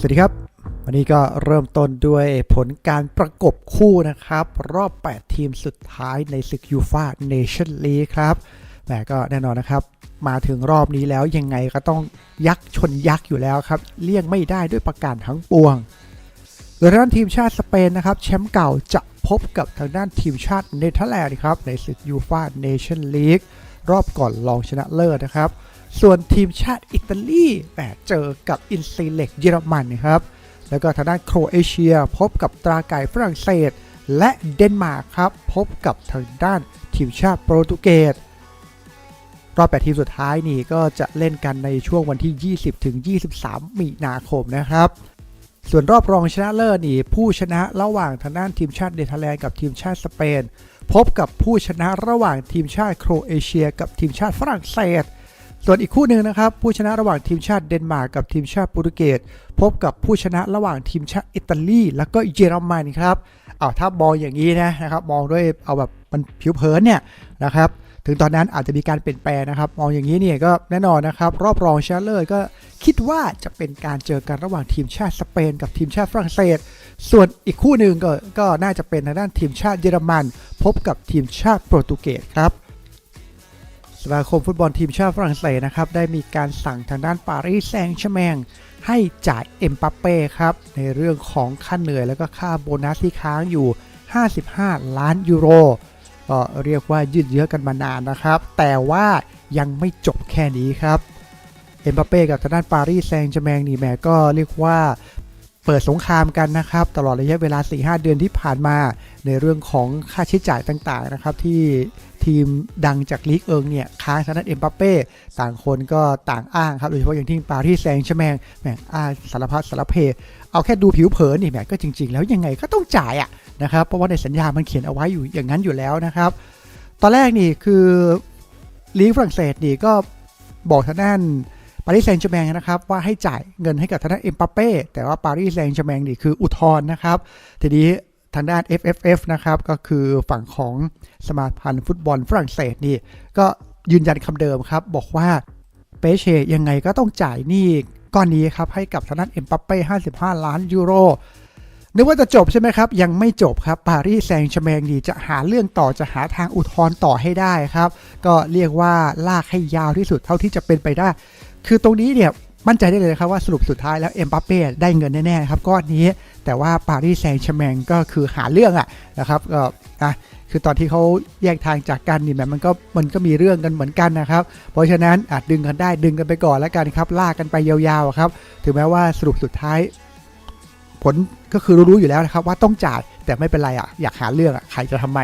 สวัสดีครับ วันนี้ก็เริ่มต้นด้วยผลการประกบคู่นะครับ รอบ 8 ทีมสุดท้ายในศึกยูฟาเนชั่นลีครับแหมก็แน่นอนนะครับ มาถึงรอบนี้แล้วยังไงก็ต้องยักษ์ชนยักษ์อยู่แล้วครับ เลี่ยงไม่ได้ด้วยประการทั้งปวง โดยทางด้านทีมชาติสเปนนะครับ แชมป์เก่าจะพบกับทางด้านทีมชาติเนเธอร์แลนด์ครับในศึกยูฟาเนชั่นลีกรอบก่อนรองชนะเลิศนะครับ ส่วนทีมชาติอิตาลีแหมเจอกับอินซีเล็กเยอรมันนะครับ แล้วก็ทางด้านโครเอเชียพบกับตราไก่ฝรั่งเศส และเดนมาร์กครับพบกับทางด้านทีมชาติโปรตุเกสรอบแปดทีมสุดท้ายนี่ก็จะเล่นกันในช่วงวันที่ 20ถึง23 มีนาคมนะครับ ส่วนรอบรองชนะเลิศนี่ผู้ชนะระหว่างทางด้านทีมชาติเนเธอร์แลนด์กับทีมชาติสเปน พบกับผู้ชนะระหว่างทีมชาติโครเอเชีย กับทีมชาติฝรั่งเศส ส่วนอีกคู่หนึ่งนะครับ ผู้ชนะระหว่างทีมชาติเดนมาร์กกับทีมชาติโปรตุเกสพบกับผู้ชนะระหว่างทีมชาติอิตาลีแล้วก็เยอรมันครับเอาถ้ามองอย่างนี้นะนะครับมองด้วยเอาแบบมันผิวเผินเนี่ยนะครับถึงตอนนั้นอาจจะมีการเปลี่ยนแปลงนะครับ มองอย่างนี้เนี่ยก็แน่นอนนะครับ รอบรองชนะเลิศก็คิดว่าจะเป็นการเจอกันระหว่างทีมชาติสเปน กับทีมชาติฝรั่งเศส ส่วนอีกคู่หนึ่งก็ก็น่าจะเป็นทางด้านทีมชาติเยอรมัน พบกับทีมชาติโปรตุเกสครับ มาคมฟุตบอลทีมชาติฝรั่งเศสนะครับได้มีการสั่งทางด้านปารีสแซงต์แชแมงให้จ่ายเอ็มปัปเป้ครับในเรื่องของค่าเหนื่อยแล้วก็ค่าโบนัสที่ค้างอยู่ 55 ล้านยูโรก็เรียกว่ายืดเยื้อกันมานานนะครับ แต่ว่ายังไม่จบแค่นี้ครับเอ็มบัปเป้กับทางด้านปารีสแซงต์แชแมงนี่แหมก็เรียกว่าเปิดสงครามกันนะครับ ตลอดระยะเวลา 4-5 เดือนที่ผ่านมา ในเรื่องของค่าใช้จ่ายต่างๆนะครับที่ทีมดังจากลีกเอิงเนี่ยค้างทางด้านเอ็มบัปเป้ต่างคนก็ต่างอ้างครับโดยเฉพาะอย่างที่ปารีสแซงต์แชร์แมงแหมอ้างสารพัดสารเพ เอาแค่ดูผิวเผินนี่แหมก็จริง ๆ แล้วยังไงก็ต้องจ่ายอะนะครับเพราะว่าในสัญญามันเขียนเอาไว้อยู่อย่างนั้นอยู่แล้วนะครับ ตอนแรกนี่คือลีกฝรั่งเศสนี่ก็บอกทางด้านปารีสแซงต์แชร์แมงนะครับว่าให้จ่ายเงินให้กับทางด้านเอ็มบัปเป้แต่ว่าปารีสแซงต์แชร์แมงนี่คืออุทธรณ์นะครับ ทีนี้ ทางด้าน FFF นะครับก็คือฝั่งของสมาพันธ์ฟุตบอลฝรั่งเศสนี่ก็ยืนยันคำเดิมครับ บอกว่าเปเชยังไงก็ต้องจ่ายหนี้ก้อนนี้ครับให้กับทางด้านเอ็มบัปเป้55 ล้านยูโรนึกว่าจะจบใช่ไหมครับ ยังไม่จบครับปารีสแซงต์แชร์แมงดีจะหาเรื่องต่อจะหาทางอุทธรณ์ต่อให้ได้ครับ ก็เรียกว่าลากให้ยาวที่สุดเท่าที่จะเป็นไปได้ คือตรงนี้เนี่ย มั่นใจได้เลยนะครับว่าสรุปสุดท้ายแล้วเอ็มบัปเป้ได้เงินแน่ๆครับก้อนนี้ แต่ว่าปารีสแซงต์แชร์แมงก็คือหาเรื่องอะนะครับก็อะคือตอนที่เขาแยกทางจากกันนี่แบบมันก็มันก็มีเรื่องกันเหมือนกันนะครับ เพราะฉะนั้นอาจดึงกันได้ดึงกันไปก่อนแล้วกันครับลากกันไปยาวๆครับถึงแม้ว่าสรุปสุดท้าย ผลก็คือรู้ๆอยู่แล้วนะครับว่าต้องจ่ายแต่ไม่เป็นไรอะอยากหาเรื่องอะใครจะทำไม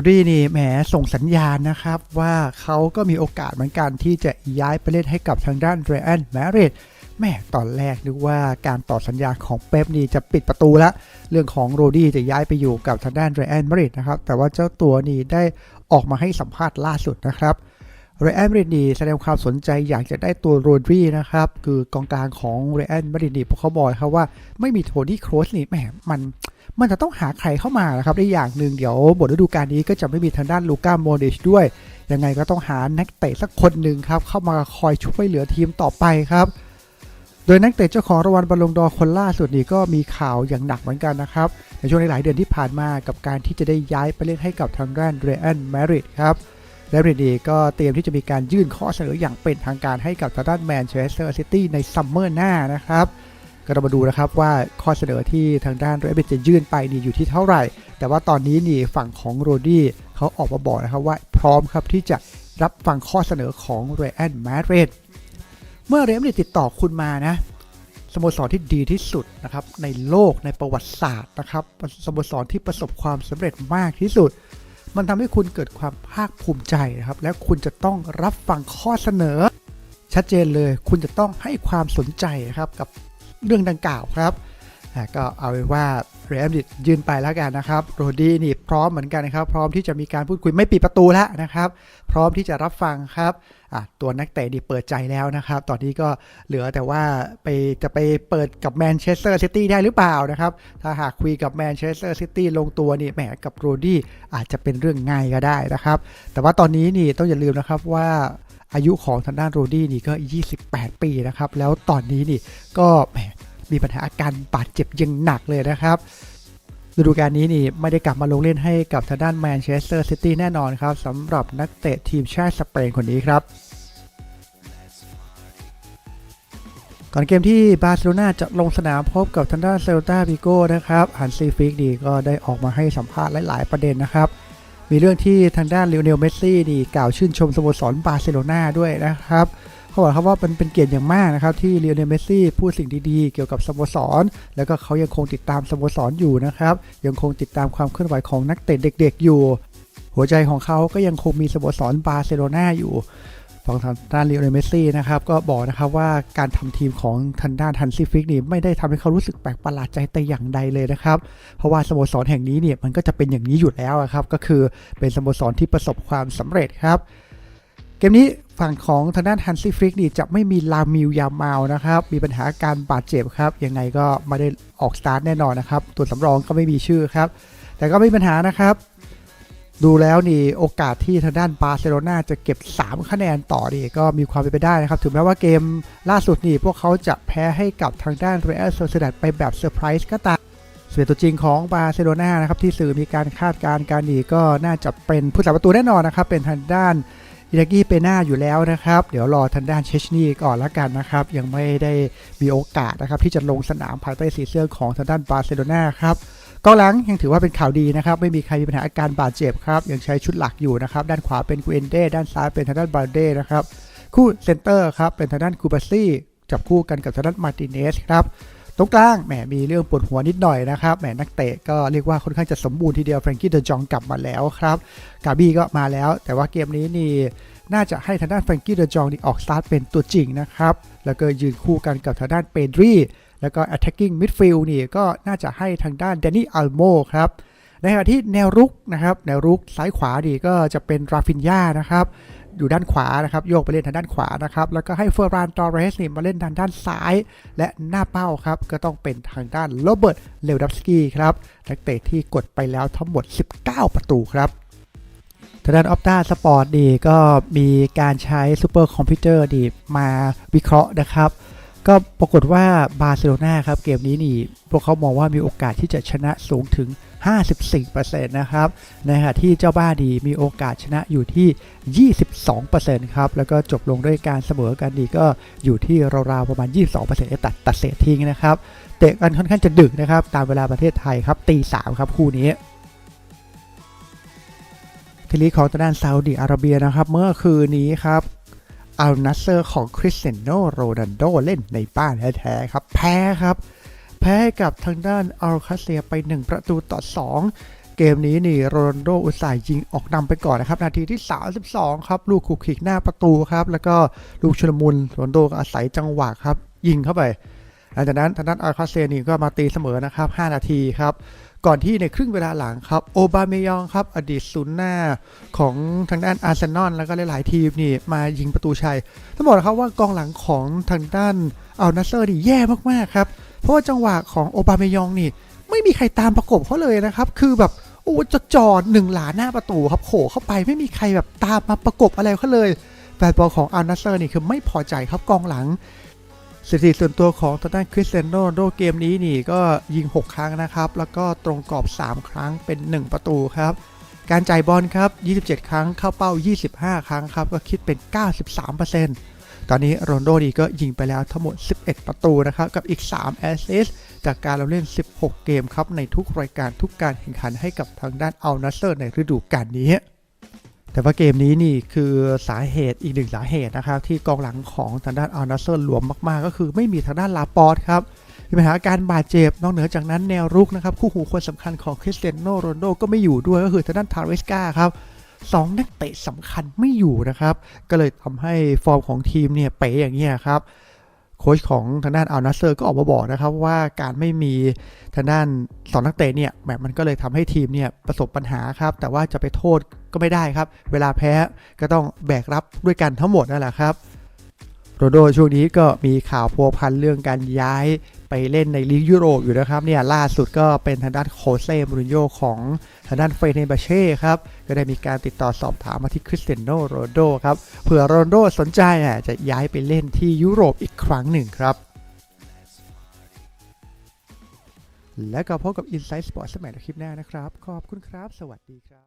รดี้นี่แหมส่งสัญญาณนะครับ ว่าเขาก็มีโอกาสเหมือนกันที่จะย้ายไปเล่นให้กับทางด้านเรอันแมริดแม่ตอนแรกนึกว่าการต่อสัญญาของเป๊ปนี่จะปิดประตูละ เรื่องของโรดี้จะย้ายไปอยู่กับทางด้านเรอันแมริดนะครับ แต่ว่าเจ้าตัวนี่ได้ออกมาให้สัมภาษณ์ล่าสุดนะครับ เรอัลมาริดนี่แสดงความสนใจอยากจะได้ตัวโรดรีนะครับ คือกองกลางของเรอัลมาริดนี่พวกเขาบอกครับว่าไม่มีโทนี่โครสนี่แหมมันมันจะต้องหาใครเข้ามานะครับได้อย่างหนึ่งเดี๋ยวบทฤดูกาลนี้ก็จะไม่มีทางด้านลูก้าโมเดชด้วย ยังไงก็ต้องหานักเตะสักคนหนึ่งครับ เข้ามาคอยช่วยเหลือทีมต่อไปครับโดยนักเตะเจ้าของรางวัลบอลลงดอร์คนล่าสุดนี่ก็มีข่าวอย่างหนักเหมือนกันนะครับ ในช่วงหลายเดือนที่ผ่านมากับการที่จะได้ย้ายไปเล่นให้กับทางด้านเรอัลมาริดครับ และเรดีก็เตรียมที่จะมีการยื่นข้อเสนออย่างเป็นทางการให้กับทางด้านแมนเชสเตอร์ซิตี้ในซัมเมอร์หน้านะครับก็เรามาดูนะครับว่าข้อเสนอที่ทางด้านเรอัลจะยื่นไปนี่อยู่ที่เท่าไหร่ แต่ว่าตอนนี้นี่ฝั่งของโรดี้เขาออกมาบอกนะครับว่าพร้อมครับที่จะรับฟังข้อเสนอของเรอัลมาดริดเมื่อเรอัลติดต่อคุณมานะสโมสรที่ดีที่สุดนะครับในโลกในประวัติศาสตร์นะครับสโมสรที่ประสบความสำเร็จมากที่สุด มันทำให้คุณเกิดความภาคภูมิใจนะครับ และคุณจะต้องรับฟังข้อเสนอ ชัดเจนเลย คุณจะต้องให้ความสนใจครับกับเรื่องดังกล่าวครับ ก็เอาเป็นว่าเรอัลมาดริดยืนไปแล้วกันนะครับโรดี้นี่พร้อมเหมือนกันนะครับ พร้อมที่จะมีการพูดคุยไม่ปิดประตูแล้วนะครับ พร้อมที่จะรับฟังครับตัวนักเตะนี่เปิดใจแล้วนะครับ ตอนนี้ก็เหลือแต่ว่าไปจะไปเปิดกับแมนเชสเตอร์ซิตี้ได้หรือเปล่านะครับ ถ้าหากคุยกับแมนเชสเตอร์ซิตี้ลงตัวนี่แหมกับโรดี้อาจจะเป็นเรื่องง่ายก็ได้นะครับ แต่ว่าตอนนี้นี่ต้องอย่าลืมนะครับว่าอายุของทางด้านโรดี้นี่ก็ 28 ปีนะครับ แล้วตอนนี้นี่ก็แหม มีปัญหาอาการบาดเจ็บยังหนักเลยนะครับฤดูกาลนี้นี่ไม่ได้กลับมาลงเล่นให้กับทางด้านแมนเชสเตอร์ซิตี้แน่นอนครับสำหรับนักเตะทีมชาติสเปนคนนี้ครับ ก่อนเกมที่บาร์เซโลนาจะลงสนามพบกับทางด้านเซลตาบิโก้นะครับฮันซีฟิกดีก็ได้ออกมาให้สัมภาษณ์หลาย ๆ ประเด็นนะครับ มีเรื่องที่ทางด้านลิโอเนลเมสซี่นี่กล่าวชื่นชมสโมสรบาร์เซโลนาด้วยนะครับ เขาบอกครับว่ามันเป็นเกียรติอย่างมากนะครับที่ลิโอเนลเมสซี่พูดสิ่งดีๆ เกี่ยวกับสโมสร แล้วก็เขายังคงติดตามสโมสรอยู่นะครับยังคงติดตามความเคลื่อนไหวของนักเตะเด็ก ๆ อยู่ หัวใจของเขาก็ยังคงมีสโมสรบาร์เซโลนาอยู่ฝั่งทางด้านลิโอเนลเมสซี่นะครับก็บอกนะครับว่าการทำทีมของทางด้านฮันซีฟิกนี่ไม่ได้ทำให้เขารู้สึกแปลกประหลาดใจแต่อย่างใดเลยนะครับ เพราะว่าสโมสรแห่งนี้เนี่ยมันก็จะเป็นอย่างนี้อยู่แล้วอะครับ ก็คือเป็นสโมสรที่ประสบความสำเร็จครับ เกมนี้ ฝั่งของทางด้านฮันซี่ฟริกนี่จะไม่มีลามิลยามาลนะครับ มีปัญหาการบาดเจ็บครับ ยังไงก็ไม่ได้ออกสตาร์ทแน่นอนนะครับ ตัวสำรองก็ไม่มีชื่อครับ แต่ก็ไม่มีปัญหานะครับ ดูแล้วนี่โอกาสที่ทางด้านบาร์เซโลนาจะเก็บ 3 คะแนนต่อนี่ก็มีความเป็นไปได้นะครับ ถึงแม้ว่าเกมล่าสุดนี่พวกเขาจะแพ้ให้กับทางด้านเรอัลโซเซดัดไปแบบเซอร์ไพรส์ก็ตามส่วนตัวจริงของบาร์เซโลนานะครับที่สื่อมีการคาดการณ์การดีก็น่าจะเป็นผู้สาประตูแน่นอนนะครับเป็นทางด้าน อิรากีเปน่าอยู่แล้วนะครับ เดี๋ยวรอทางด้านเชชนีก่อนละกันนะครับ ยังไม่ได้มีโอกาสนะครับ ที่จะลงสนามภายใต้สีเสื้อของทางด้านบาร์เซโลนาครับกองหลังยังถือว่าเป็นข่าวดีนะครับ ไม่มีใครมีปัญหาอาการบาดเจ็บครับ ยังใช้ชุดหลักอยู่นะครับ ด้านขวาเป็นกูเอนเดด้านซ้ายเป็นทางด้านบาเด้นะครับ คู่เซนเตอร์ครับเป็นทางด้านคูบาซี่จับคู่กันกับทางด้านมาร์ติเนสครับ ตรงกลางแหมมีเรื่องปวดหัวนิดหน่อยนะครับแหมนักเตะก็เรียกว่าค่อนข้างจะสมบูรณ์ทีเดียวแฟรงกี้เดอะจองกลับมาแล้วครับกาบี้ก็มาแล้ว แต่ว่าเกมนี้นี่น่าจะให้ทางด้านแฟรงกี้เดอะจองนี่ออกสตาร์ทเป็นตัวจริงนะครับแล้วก็ยืนคู่กันกับทางด้านเปดรีแล้วก็ attacking midfield นี่ก็น่าจะให้ทางด้านแดนนี่อัลโมครับในขณะที่แนวรุกนะครับแนวรุกซ้ายขวาดีก็จะเป็นราฟินยานะครับ อยู่ด้านขวานะครับโยกไปเล่นทางด้านขวานะครับแล้วก็ให้เฟอร์รานตอร์เรสนี่มาเล่นทางด้านซ้าย และหน้าเป้าครับก็ต้องเป็นทางด้านโรเบิร์ตเลวดัฟสกี้ครับนักเตะที่กดไปแล้วทั้งหมด 19 ประตูครับทางด้านออฟตาสปอร์ตดีก็มีการใช้ซูเปอร์คอมพิวเตอร์ดีมาวิเคราะห์นะครับ ก็ปรากฏว่าบาร์เซโลนาครับเกมนี้นี่พวกเขามองว่ามีโอกาสที่จะชนะสูงถึง 54%นะครับในขณะที่เจ้าบ้านดีมีโอกาสชนะอยู่ที่ 22%ครับแล้วก็จบลงด้วยการเสมอกันดีก็อยู่ที่ราวๆประมาณ 22%ตัดตัดเศษทิ้งนะครับเตะกันค่อนข้างจะดึกนะครับตามเวลาประเทศไทยครับตี3ครับคู่นี้ทีนี้ของทางด้านซาอุดิอาระเบียนะครับ เมื่อคืนนี้ครับ อัลนัสเซอร์ของคริสเตียโนโรนัลโดเล่นในบ้านแท้ๆครับ แพ้ครับ แพ้กับทางด้านอัลคาเซียไป 1 ประตูต่อ 2 เกมนี้นี่โรนัลโดอุตส่าห์ยิงออกนำไปก่อนนะครับ นาทีที่ 32 ครับ ลูกขุกขิกหน้าประตูครับ แล้วก็ลูกชุลมุนโรนัลโดอาศัยจังหวะครับ ยิงเข้าไปหลังจากนั้นทางด้านอัลคาเซียนี่ก็มาตีเสมอนะครับ 5 นาทีครับ ก่อนที่ในครึ่งเวลาหลังครับ โอบาเมยองครับ อดีตศูนย์หน้าของทางด้านอาร์เซนอลแล้วก็หลาย ๆ ทีมนี่มายิงประตูชัยต้องบอกนะครับว่ากองหลังของทางด้านอัลนัสเซอร์นี่แย่มาก ๆ ครับ เพราะว่าจังหวะของโอบาเมยองนี่ ไม่มีใครตามประกบเขาเลยนะครับ คือแบบโอ้จะจอดหนึ่งหลาหน้าประตูครับโขเข้าไปไม่มีใครแบบตามมาประกบอะไรเขาเลยแฟนบอลของอัลนัสเซอร์นี่คือไม่พอใจครับกองหลัง สถิติส่วนตัวของทางด้านคริสเตียโนโรนโดเกมนี้นี่ก็ยิง 6 ครั้งนะครับ แล้วก็ตรงกรอบ 3 ครั้งเป็น 1 ประตูครับ การจ่ายบอลครับ 27 ครั้งเข้าเป้า 25 ครั้งครับ ก็คิดเป็น 93%ตอนนี้โรนโดดีก็ยิงไปแล้วทั้งหมด 11 ประตูนะครับ กับอีก 3 แอสซิสจากการเราเล่น 16 เกมครับ ในทุกรายการทุกการแข่งขันให้กับทางด้านอัลนัสเซอร์ในฤดูกาลนี้ แต่ว่าเกมนี้นี่คือสาเหตุอีกหนึ่งสาเหตุนะครับ ที่กองหลังของทางด้านอัลนาเซอร์หลวมมากๆ ก็คือไม่มีทางด้านลาปอร์ตครับมีปัญหาการบาดเจ็บนอกเหนือจากนั้นแนวรุกนะครับ คู่หูคนสำคัญของคริสเตียโนโรนลโดก็ไม่อยู่ด้วยก็คือทางด้านทาริสกาครับสองนักเตะสำคัญไม่อยู่นะครับ ก็เลยทำให้ฟอร์มของทีมเนี่ยเป๋อย่างเงี้ยครับ โค้ชของทางด้านอัลนัสเซอร์ก็ออกมาบอกนะครับว่าการไม่มีทางด้านสองนักเตะเนี่ยแบบมันก็เลยทำให้ทีมเนี่ยประสบปัญหาครับ แต่ว่าจะไปโทษก็ไม่ได้ครับ เวลาแพ้ก็ต้องแบกรับด้วยกันทั้งหมดนั่นแหละครับโรโดช่วงนี้ก็มีข่าวพัวพันเรื่องการย้าย ไปเล่นในลีกยุโรปอยู่นะครับเนี่ยล่าสุดก็เป็นทางด้านโคเซ่มูรินโญ่ของทางด้านเฟเนบาเช่ครับก็ได้มีการติดต่อสอบถามมาที่คริสเตียโนโรโดครับเผื่อโรนโดสนใจอะจะย้ายไปเล่นที่ยุโรปอีกครั้งหนึ่งครับและก็พบกับ Inside Sport สมัยในคลิปหน้านะครับ ขอบคุณครับ สวัสดีครับ